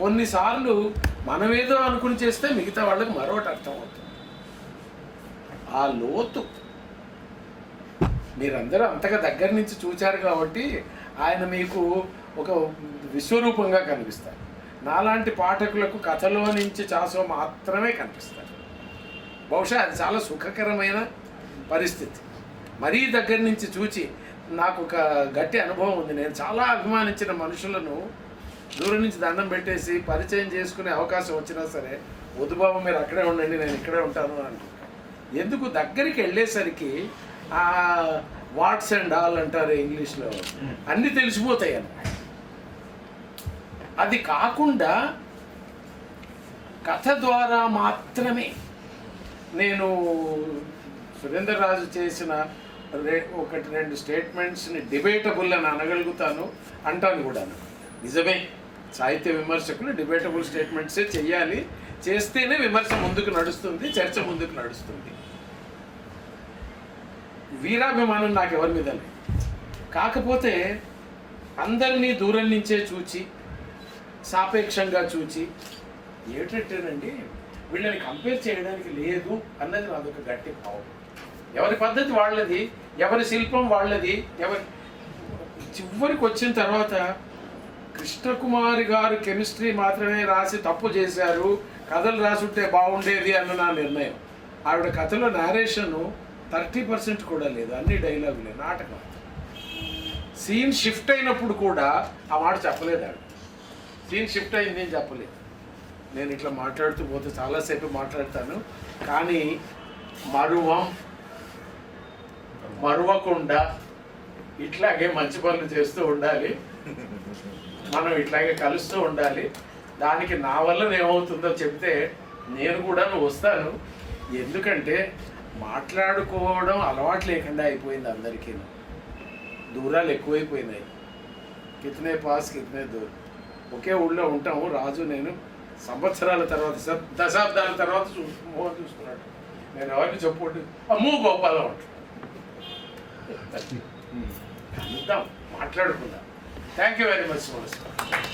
కొన్నిసార్లు మనమేదో అనుకుని చేస్తే మిగతా వాళ్ళకి మరొకటి అర్థం అవుతుంది ఆ లోతు మీరందరూ అంతగా దగ్గర నుంచి చూచారు కాబట్టి ఆయన మీకు ఒక విశ్వరూపంగా కనిపిస్తారు. నాలాంటి పాఠకులకు కథలో నుంచి చాసో మాత్రమే కనిపిస్తారు. బహుశా అది చాలా సుఖకరమైన పరిస్థితి. మరీ దగ్గర నుంచి చూచి నాకు ఒక గట్టి అనుభవం ఉంది. నేను చాలా అభిమానించిన మనుషులను దూరం నుంచి దండం పెట్టేసి పరిచయం చేసుకునే అవకాశం వచ్చినా సరే వద్దు బాబు మీరు అక్కడే ఉండండి నేను ఇక్కడే ఉంటాను అంటున్నాను ఎందుకు దగ్గరికి వెళ్ళేసరికి ఆ వాట్స్ అండ్ ఆల్ అంటారు ఇంగ్లీష్లో. అన్నీ తెలిసిపోతాయి అన్నమాట అది కాకుండా కథ ద్వారా మాత్రమే నేను సురేందర్ రాజు చేసిన ఒకటి రెండు స్టేట్మెంట్స్ని డిబేటబుల్ అని అనగలుగుతాను అంటాను కూడా నిజమే. సాహిత్య విమర్శకులు డిబేటబుల్ స్టేట్మెంట్సే చెయ్యాలి. చేస్తేనే విమర్శ ముందుకు నడుస్తుంది చర్చ ముందుకు నడుస్తుంది. వీరాభిమానం నాకు ఎవరి మీద లేదు. కాకపోతే అందరినీ దూరం నుంచే చూచి సాపేక్షంగా చూచి ఏమిటంటేనండి వీళ్ళని కంపేర్ చేయడానికి లేదు అన్నది నాదొక గట్టి భావం. ఎవరి పద్ధతి వాళ్ళది ఎవరి శిల్పం వాళ్ళది ఎవరి చివరికి వచ్చిన తర్వాత కృష్ణకుమారి గారు కెమిస్ట్రీ మాత్రమే రాసి తప్పు చేశారు కథలు రాసుంటే బాగుండేది అన్న నా నిర్ణయం. ఆవిడ కథలో నేరేషన్ థర్టీ పర్సెంట్ కూడా లేదు అన్ని డైలాగులే నాటకం. సీన్ షిఫ్ట్ అయినప్పుడు కూడా ఆ మాట చెప్పలేదు ఆవిడ. సీన్ షిఫ్ట్ అయింది నేను చెప్పలేదు. నేను ఇట్లా మాట్లాడుతూ పోతే చాలాసేపు మాట్లాడతాను కానీ మరువం మరువకుండా ఇట్లాగే మంచి పనులు చేస్తూ ఉండాలి. మనం ఇట్లాగే కలుస్తూ ఉండాలి. దానికి నా వల్ల ఏమవుతుందో చెప్తే నేను కూడా వస్తాను. ఎందుకంటే మాట్లాడుకోవడం అలవాటు లేకుండా అయిపోయింది అందరికీ. దూరాలు ఎక్కువైపోయినాయి. కితనే పాస్ కితనే దూరం. ఒకే ఊళ్ళో ఉంటాము. రాజు నేను సంవత్సరాల తర్వాత దశాబ్దాల తర్వాత చూ మోహన్ చూసుకున్నాడు నేను ఎవరిని చెప్పుకుంటు అమ్మో గోపాలం అంటాడు కలుద్దాం మాట్లాడుకుందాం. Thank you very much, Sumala.